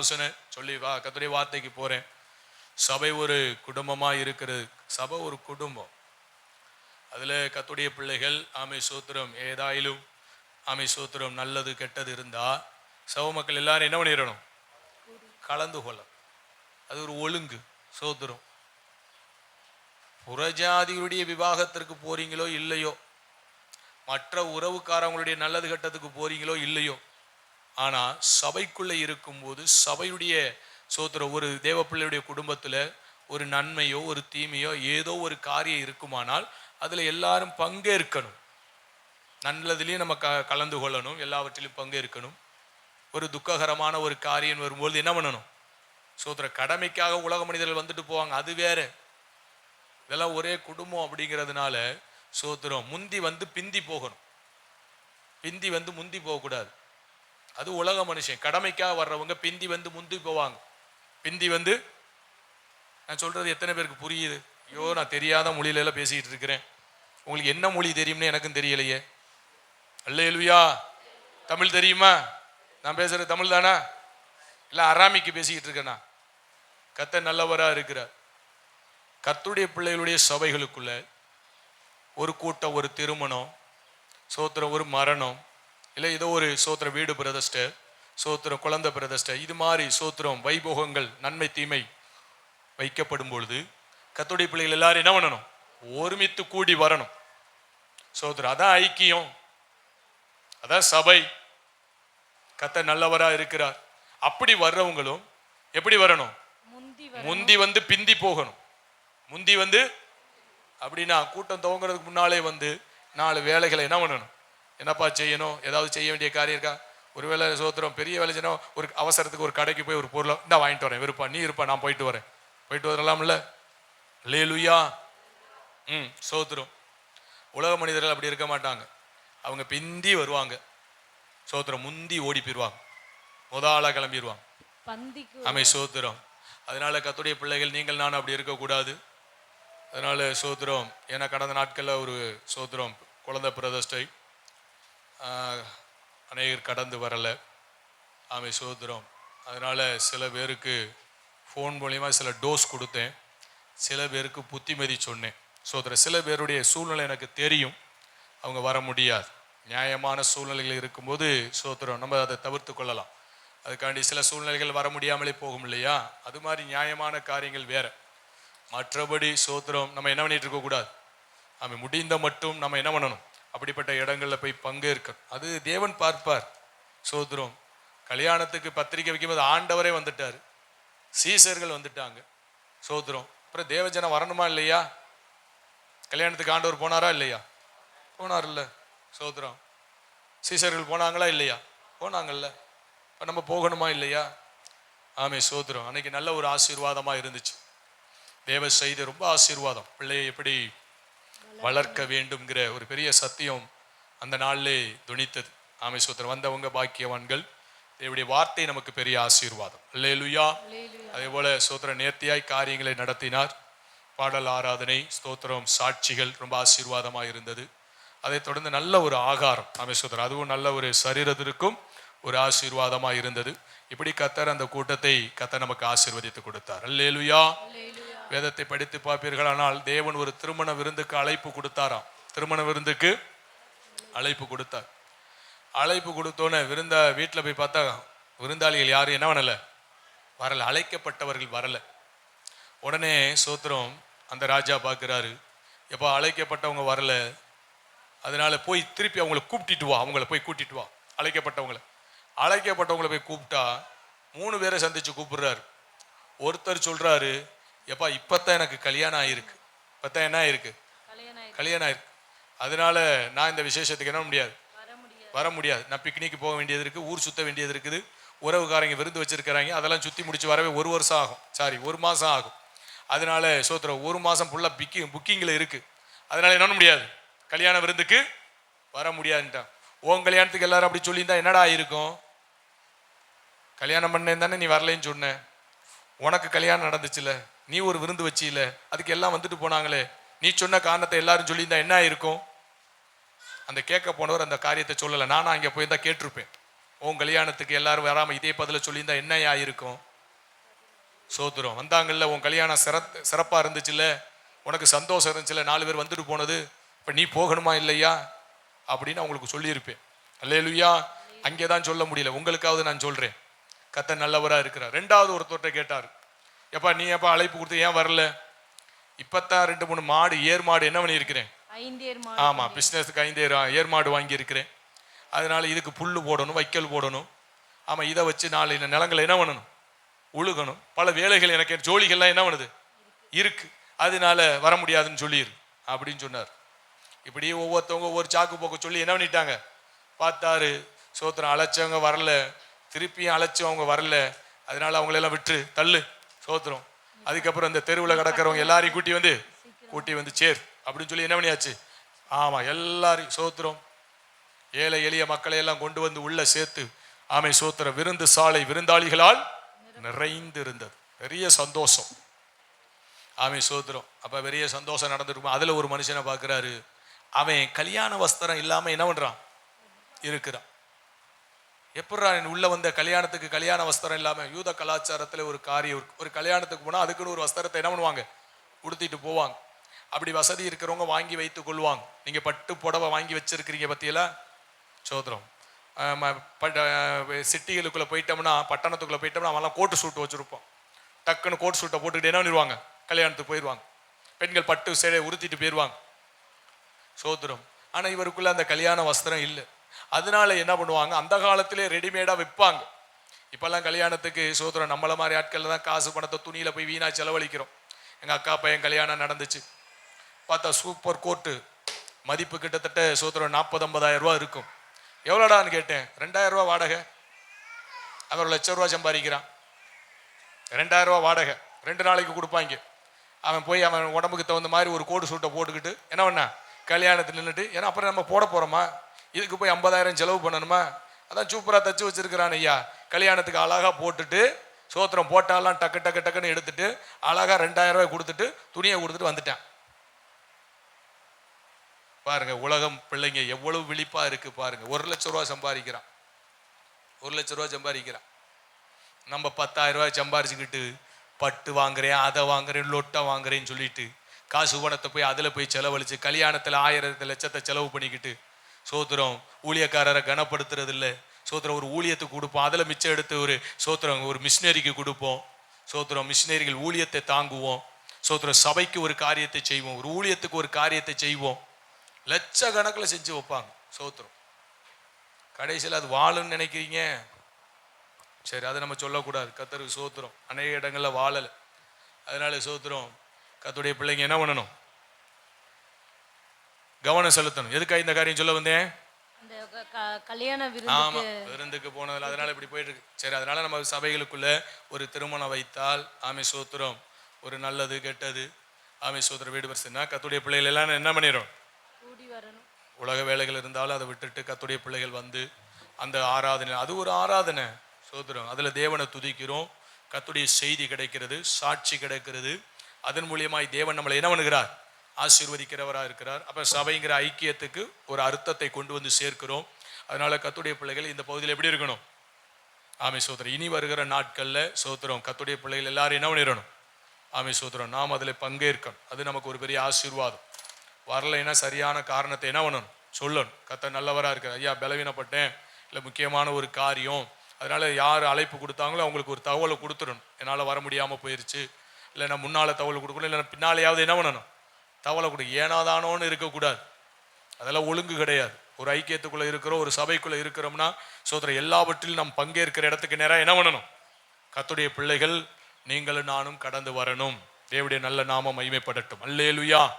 ஆலோசனை சொல்லி வா கத்துடைய வார்த்தைக்கு போறேன். சபை ஒரு குடும்பமா இருக்கிறது. சபை ஒரு குடும்பம். அதுல கத்துடைய பிள்ளைகள் ஆமை சூத்திரம் ஏதாயிலும் ஆமை சூத்திரம் நல்லது கெட்டது இருந்தா சப மக்கள் எல்லாரும் என்ன பண்ணிடணும்? கலந்து கொள்ள அது ஒரு ஒழுங்கு சோத்திரம். புறஜாதியுடைய விவாகத்திற்கு போறீங்களோ இல்லையோ மற்ற உறவுக்காரங்களுடைய நல்லது கெட்டதுக்கு போறீங்களோ இல்லையோ ஆனால் சபைக்குள்ளே இருக்கும்போது சபையுடைய சோத்திர ஒரு தேவ பிள்ளையுடைய ஒரு நன்மையோ ஒரு தீமையோ ஏதோ ஒரு காரியம் இருக்குமானால் அதில் எல்லாரும் பங்கேற்கணும். நல்லதுலேயும் நம்ம க கலந்து கொள்ளணும் எல்லாவற்றிலும் பங்கேற்கணும். ஒரு துக்ககரமான ஒரு காரியம் வரும்போது என்ன பண்ணணும்? சோத்திர கடமைக்காக உலக மனிதர்கள் வந்துட்டு போவாங்க அது வேற. இதெல்லாம் ஒரே குடும்பம் அப்படிங்கிறதுனால சோத்திரம் முந்தி வந்து பிந்தி போகணும். பிந்தி வந்து முந்தி போகக்கூடாது. அது உலக மனுஷன். கடமைக்காக வர்றவங்க பிந்தி வந்து முந்தி போவாங்க. பிந்தி வந்து நான் சொல்றது எத்தனை பேருக்கு புரியுது? ஐயோ நான் தெரியாத மொழியில எல்லாம் பேசிக்கிட்டு இருக்கிறேன். உங்களுக்கு என்ன மொழி தெரியும்னு எனக்கும் தெரியலையே. அல்லேலுயா. தமிழ் தெரியுமா? நான் பேசுறது தமிழ் தானா? இல்லை அராமிக்கு பேசிக்கிட்டு இருக்கேனா? கத்த நல்லவராக இருக்கிறார். கத்துடைய பிள்ளைகளுடைய சபைகளுக்குள்ள ஒரு கூட்டம் ஒரு திருமணம் சோத்திரம் ஒரு மரணம் இல்லை ஏதோ ஒரு சோத்திரம் வீடு பிரதிஷ்டை சோத்திரம் குழந்தை பிரதிஷ்டை இது மாதிரி சோத்திரம் வைபோகங்கள் நன்மை தீமை வைக்கப்படும் பொழுது கர்த்தருடைய பிள்ளைகள் எல்லாரும் என்ன பண்ணணும்? ஒருமித்து கூடி வரணும். சோத்திரம் அதான் ஐக்கியம். அதான் சபை. கத்த நல்லவரா இருக்கிறார். அப்படி வர்றவங்களும் எப்படி வரணும். முந்தி வந்து பிந்தி போகணும். முந்தி வந்து அப்படின்னா கூட்டம் துவங்குறதுக்கு முன்னாலே வந்து நாலு வேலைகளை என்ன பண்ணணும்? என்னப்பா செய்யணும்? ஏதாவது செய்ய வேண்டிய காரியம் இருக்கா? ஒருவேளை சோத்திரம் பெரிய வேலை செய்யணும். ஒரு அவசரத்துக்கு ஒரு கடைக்கு போய் ஒரு பொருளை இந்தா வாங்கிட்டு வரேன். விருப்பா நீ இருப்பா நான் போயிட்டு வரேன். போயிட்டு வரலாம்ல? லேலுயா ம் சோத்திரம். உலக மனிதர்கள் அப்படி இருக்க மாட்டாங்க. அவங்க பிந்தி வருவாங்க. சோத்திரம் முந்தி ஓடி போயிடுவாங்க முதலாளா கிளம்பிடுவாங்க அமை சோத்திரம். அதனால கத்துடைய பிள்ளைகள் நீங்கள் நான் அப்படி இருக்கக்கூடாது. அதனால சோத்திரம் ஏன்னா கடந்த நாட்களில் ஒரு சோத்திரம் குழந்தை பிரதிஷ்டை. அநேகர் கடந்து வரலை. ஆமை சோத்திரம். அதனால் சில பேருக்கு ஃபோன் மூலிமா சில டோஸ் கொடுத்தேன். சில பேருக்கு புத்திமதி சொன்னேன். சோத்திரம் சில பேருடைய சூழ்நிலை எனக்கு தெரியும். அவங்க வர முடியாது. நியாயமான சூழ்நிலைகள் இருக்கும்போது சோத்திரம் நம்ம அதை தவிர்த்து கொள்ளலாம். அதுக்காண்டி சில சூழ்நிலைகள் வர முடியாமலே போகும் இல்லையா? அது மாதிரி நியாயமான காரியங்கள் வேறு. மற்றபடி சோத்திரம் நம்ம என்ன பண்ணிகிட்டு இருக்கக்கூடாது? அவன் முடிந்த மட்டும் நம்ம என்ன பண்ணணும்? அப்படிப்பட்ட இடங்களில் போய் பங்கேற்க. அது தேவன் பார்ப்பார். சோதரம் கல்யாணத்துக்கு பத்திரிக்கை வைக்கும்போது ஆண்டவரே வந்துட்டார். சீசர்கள் வந்துட்டாங்க. சோதரம் அப்புறம் தேவஜனம் வரணுமா இல்லையா? கல்யாணத்துக்கு ஆண்டவர் போனாரா இல்லையா? போனார் இல்லை சோதரம் சீசர்கள் போனாங்களா இல்லையா? போனாங்கல்ல. இப்போ நம்ம போகணுமா இல்லையா? ஆமே சோதரம் அன்னைக்கு நல்ல ஒரு ஆசீர்வாதமாக இருந்துச்சு. தேவ செய்தி ரொம்ப ஆசீர்வாதம். பிள்ளையை எப்படி வளர்க்க வேண்டும்ங்கிற ஒரு பெரிய சத்தியம் அந்த நாளிலே துணித்தது. ஆமை சோத்திரம் வந்தவங்க பாக்கியவான்கள் தேவனுடைய வார்த்தை நமக்கு பெரிய ஆசீர்வாதம். அல்லேலுயா. அதே போல சோத்திர நேர்த்தியாய் காரியங்களை நடத்தினார். பாடல் ஆராதனை ஸ்தோத்திரம் சாட்சிகள் ரொம்ப ஆசீர்வாதமாக இருந்தது. அதைத் தொடர்ந்து நல்ல ஒரு ஆகாரம். சோத்திரம் அதுவும் நல்ல ஒரு சரீரத்திற்கும் ஒரு ஆசீர்வாதமாக இருந்தது. இப்படி கத்தர் அந்த கூட்டத்தை கத்தர் நமக்கு ஆசீர்வதித்து கொடுத்தார். அல்லேலுயா. வேதத்தை படித்து பார்ப்பீர்கள். ஆனால் தேவன் ஒரு திருமண விருந்துக்கு அழைப்பு கொடுத்தாராம். திருமண விருந்துக்கு அழைப்பு கொடுத்தார். அழைப்பு கொடுத்தோன்னே விருந்த வீட்டில் போய் பார்த்தா விருந்தாளிகள் யாரும் என்ன பண்ணலை? வரல. அழைக்கப்பட்டவர்கள் வரலை. உடனே சோத்திரம் அந்த ராஜா பார்க்குறாரு. எப்போ அழைக்கப்பட்டவங்க வரல. அதனால போய் திருப்பி அவங்கள கூப்பிட்டுட்டு வா. அவங்கள போய் கூட்டிட்டு வா. அழைக்கப்பட்டவங்கள. அழைக்கப்பட்டவங்கள போய் கூப்பிட்டா மூணு பேரை சந்தித்து கூப்பிடுறாரு. ஒருத்தர் சொல்கிறாரு எப்பா இப்பத்தான் எனக்கு கல்யாணம் ஆயிருக்கு. இப்பத்தான் என்ன ஆயிருக்கு? கல்யாணம் ஆயிருக்கு. அதனால நான் இந்த விசேஷத்துக்கு என்ன முடியாது? வர முடியாது. நான் பிக்னிக் போக வேண்டியது இருக்கு ஊர் சுத்த வேண்டியது இருக்குது. உறவுக்காரங்க விருந்து வச்சிருக்கிறாங்க. அதெல்லாம் சுத்தி முடிச்சு வரவே ஒரு வருஷம் ஆகும். சாரி ஒரு மாசம் ஆகும். அதனால சோத்திரம் ஒரு மாசம் ஃபுல்லா பிக்கிங் புக்கிங்ல இருக்கு. அதனால என்ன பண்ண முடியாது? கல்யாண விருந்துக்கு வர முடியாதுன்ட்டான். உன் கல்யாணத்துக்கு எல்லாரும் அப்படி சொல்லியிருந்தா என்னடா இருக்கும்? கல்யாணம் பண்ணேன் தானே நீ வரலைன்னு சொன்ன. உனக்கு கல்யாணம் நடந்துச்சுல? நீ ஒரு விருந்து வச்சியில அதுக்கு எல்லாம் வந்துட்டு போனாங்களே நீ சொன்ன காரணத்தை எல்லாரும் சொல்லியிருந்தா என்ன ஆயிருக்கும்? அந்த கேட்க போனவர் அந்த காரியத்தை சொல்லலை. நானும் அங்கே போயிருந்தா கேட்டிருப்பேன். உன் கல்யாணத்துக்கு எல்லாரும் வராமல் இதே பதில சொல்லியிருந்தா என்ன ஆயிருக்கும்? சோத்துரும் வந்தாங்கல்ல உன் கல்யாணம் சிறத் சிறப்பாக இருந்துச்சுல்ல? உனக்கு சந்தோஷம் இருந்துச்சுல்ல? நாலு பேர் வந்துட்டு போனது. இப்போ நீ போகணுமா இல்லையா? அப்படின்னு அவங்களுக்கு சொல்லியிருப்பேன். அல்லேலுயா. அங்கே தான் சொல்ல முடியல. உங்களுக்காவது நான் சொல்கிறேன் கத்த நல்லவராக இருக்கிறார். ரெண்டாவது ஒருத்தர்கிட்ட கேட்டார். எப்பா நீ எப்பா அழைப்பு கொடுத்து ஏன் வரல? இப்பத்தான் ரெண்டு மூணு மாடு ஏர் மாடு என்ன பண்ணியிருக்கிறேன்? ஐந்தேர் ஆமா பிஸ்னஸுக்கு ஐந்து ஏர் மாடு வாங்கியிருக்கிறேன். அதனால இதுக்கு புல்லு போடணும் வைக்கல் போடணும். ஆமா இதை வச்சு நாலு இந்த நிலங்களை என்ன பண்ணணும்? உழுகணும். பல வேலைகள் எனக்கு ஜோலிகள்லாம் என்ன பண்ணுது? இருக்கு. அதனால வர முடியாதுன்னு சொல்லிடு அப்படின்னு சொன்னார். இப்படி ஒவ்வொருத்தவங்க ஒவ்வொரு சாக்கு போக்கு சொல்லி என்ன பண்ணிட்டாங்க? பார்த்தாரு சோத்திரம் அழைச்சவங்க வரல திருப்பியும் அழைச்சவங்க வரல. அதனால அவங்களெல்லாம் விட்டு தள்ளு. ஸ்தோத்திரம் அதுக்கப்புறம் இந்த தெருவில் கிடக்கிறவங்க எல்லாரையும் கூட்டி வந்து கூட்டி வந்து சேர். அப்படின்னு சொல்லி என்ன பண்ணியாச்சு? ஆமாம் எல்லாரையும் சோத்திரம் ஏழை எளிய மக்களை எல்லாம் கொண்டு வந்து உள்ள சேர்த்து ஆமை சோத்திர விருந்து சாலை விருந்தாளிகளால் நிறைந்து இருந்தது பெரிய சந்தோஷம். ஆமை சோத்திரம் அப்போ பெரிய சந்தோஷம் நடந்துருக்கும்? அதில் ஒரு மனுஷனை பார்க்குறாரு அவன் கல்யாண வஸ்திரம் இல்லாமல் என்ன பண்ணுறான் இருக்கிறான். எப்படா நீ உள்ள வந்த கல்யாணத்துக்கு கல்யாண வஸ்திரம் இல்லாமல் யூத கலாச்சாரத்தில் ஒரு காரியம் ஒரு கல்யாணத்துக்கு போனால் அதுக்குன்னு ஒரு வஸ்திரத்தை என்ன பண்ணுவாங்க? உடுத்திட்டு போவாங்க. அப்படி வசதி இருக்கிறவங்க வாங்கி வைத்து கொள்வாங்க. நீங்கள் பட்டு புடவை வாங்கி வச்சிருக்கிறீங்க பற்றியெல்லாம் சோதரம் சிட்டிகளுக்குள்ளே போயிட்டோம்னா பட்டணத்துக்குள்ளே போயிட்டோம்னா அவெல்லாம் கோட்டு சூட்டு வச்சுருப்போம் டக்குன்னு கோட் சூட்டை போட்டுக்கிட்டு என்ன பண்ணிடுவாங்க கல்யாணத்துக்கு போயிடுவாங்க பெண்கள் பட்டு சேலையை உறுத்திட்டு போயிடுவாங்க சோதரம் ஆனால் இவருக்குள்ளே அந்த கல்யாண வஸ்திரம் இல்லை. அதனால என்ன பண்ணுவாங்க? அந்த காலத்திலே ரெடிமேடாக விற்பாங்க. இப்போல்லாம் கல்யாணத்துக்கு சோதரம் நம்மள மாதிரி ஆட்கள் தான் காசு பணத்தை துணியில் போய் வீணாக செலவழிக்கிறோம். எங்கள் அக்கா பையன் கல்யாணம் நடந்துச்சு. பார்த்தா சூப்பர் கோர்ட்டு மதிப்பு கிட்டத்தட்ட சோதரம் நாற்பது ஐம்பதாயிரம் ரூபா இருக்கும். எவ்வளோடான்னு கேட்டேன். ரெண்டாயிரம் ரூபா வாடகை. அவர் ஒரு லட்சம் ரூபா சம்பாதிக்கிறான். ரெண்டாயிரம் ரூபா வாடகை. ரெண்டு நாளைக்கு கொடுப்பாங்க. அவன் போய் அவன் உடம்புக்கு தகுந்த மாதிரி ஒரு கோடு சூட்டை போட்டுக்கிட்டு என்ன பண்ணா? கல்யாணத்தில் நின்றுட்டு ஏன்னா அப்புறம் நம்ம போட போகிறோமா இதுக்கு போய் ஐம்பதாயிரம் செலவு பண்ணணுமா? அதான் சூப்பராக தச்சு வச்சிருக்கிறான் ஐயா. கல்யாணத்துக்கு அழகா போட்டுட்டு சோத்திரம் போட்டாலாம் டக்கு டக்கு டக்குன்னு எடுத்துட்டு அழகா ரெண்டாயிரம் ரூபாய் கொடுத்துட்டு துணியை கொடுத்துட்டு வந்துட்டான். பாருங்க உலகம் பிள்ளைங்க எவ்வளவு விழிப்பா இருக்கு பாருங்க. ஒரு லட்ச ரூபா சம்பாதிக்கிறான். ஒரு லட்ச ரூபா சம்பாதிக்கிறான். நம்ம பத்தாயிரம் ரூபாய் சம்பாரிச்சுக்கிட்டு பட்டு வாங்குறேன் அதை வாங்குறேன் லொட்டை வாங்குறேன்னு சொல்லிட்டு காசு பணத்தை போய் அதில் போய் செலவழிச்சு கல்யாணத்தில் ஆயிரத்து லட்சத்தை செலவு பண்ணிக்கிட்டு சோத்திரம் ஊழியக்காரரை கனப்படுத்துறது இல்லை சோத்திரம் ஒரு ஊழியத்துக்கு கொடுப்போம். அதில் மிச்சம் எடுத்து ஒரு சோத்திரம் ஒரு மிஷினரிக்கு கொடுப்போம். சோத்திரம் மிஷினரிகள் ஊழியத்தை தாங்குவோம். சோத்திரம் சபைக்கு ஒரு காரியத்தை செய்வோம். ஒரு ஊழியத்துக்கு ஒரு காரியத்தை செய்வோம். லட்ச கணக்கில் செஞ்சு வைப்பாங்க சோத்திரம். கடைசியில் அது வாழும்னு நினைக்கிறீங்க? சரி அதை நம்ம சொல்லக்கூடாது. கத்தருக்கு சோத்திரம். அநேக இடங்களில் வாழலை. அதனால சோத்திரம் கத்துடைய பிள்ளைங்க என்ன பண்ணணும்? கவனம் செலுத்தணும். எதுக்காக இந்த காரியம் சொல்ல வந்தேன்? கல்யாண ஆமா விருந்துக்கு போனதுல அதனால இப்படி போயிட்டு இருக்கு சரி அதனால நம்ம சபைகளுக்குள்ள ஒரு திருமணம் வைத்தால் ஆமை சோத்திரம். ஒரு நல்லது கெட்டது ஆமை சோத்திரம் வீடு வருஷம்னா கத்துடைய பிள்ளைகள் எல்லாம் என்ன பண்ணிடும் உலக வேலைகள் இருந்தாலும் அதை விட்டுட்டு கத்துடைய பிள்ளைகள் வந்து அந்த ஆராதனை அது ஒரு ஆராதனை சோதரம் அதுல தேவனை துதிக்கிறோம். கத்துடைய செய்தி கிடைக்கிறது சாட்சி கிடைக்கிறது. அதன் மூலியமாய் தேவன் நம்மளை என்ன பண்ணுகிறார்? ஆசீர்வதிக்கிறவராக இருக்கிறார். அப்போ சபைங்கிற ஐக்கியத்துக்கு ஒரு அர்த்தத்தை கொண்டு வந்து சேர்க்கிறோம். அதனால கத்துடைய பிள்ளைகள் இந்த பகுதியில் எப்படி இருக்கணும்? ஆமை சோதரம் இனி வருகிற நாட்களில் சோத்திரம் கத்துடைய பிள்ளைகள் எல்லாரும் என்ன பண்ணிடணும்? ஆமை சோத்திரம் நாம் அதில் பங்கேற்கணும். அது நமக்கு ஒரு பெரிய ஆசீர்வாதம். வரலைன்னா சரியான காரணத்தை என்ன பண்ணணும்? சொல்லணும். கத்த நல்லவராக இருக்கிற ஐயா பலவீனப்பட்டேன். இல்லை முக்கியமான ஒரு காரியம். அதனால் யார் அழைப்பு கொடுத்தாங்களோ அவங்களுக்கு ஒரு தகவலை கொடுத்துடணும். என்னால் வர முடியாமல் போயிருச்சு. இல்லை நான் முன்னால் தகவல் கொடுக்கணும். இல்லை பின்னாலேயாவது என்ன பண்ணணும்? தகவலை கொடு ஏனாதானோன்னு இருக்கக்கூடாது. அதெல்லாம் ஒழுங்கு கிடையாது. ஒரு ஐக்கியத்துக்குள்ளே இருக்கிறோம் ஒரு சபைக்குள்ளே இருக்கிறோம்னா சோதர எல்லாவற்றிலும் நாம் பங்கேற்கிற இடத்துக்கு நேராக என்ன பண்ணணும்? கத்துடைய பிள்ளைகள் நீங்களும் நானும் கடந்து வரணும். தேவடைய நல்ல நாமம் மகிமைப்படட்டும். அல்லேலுயா.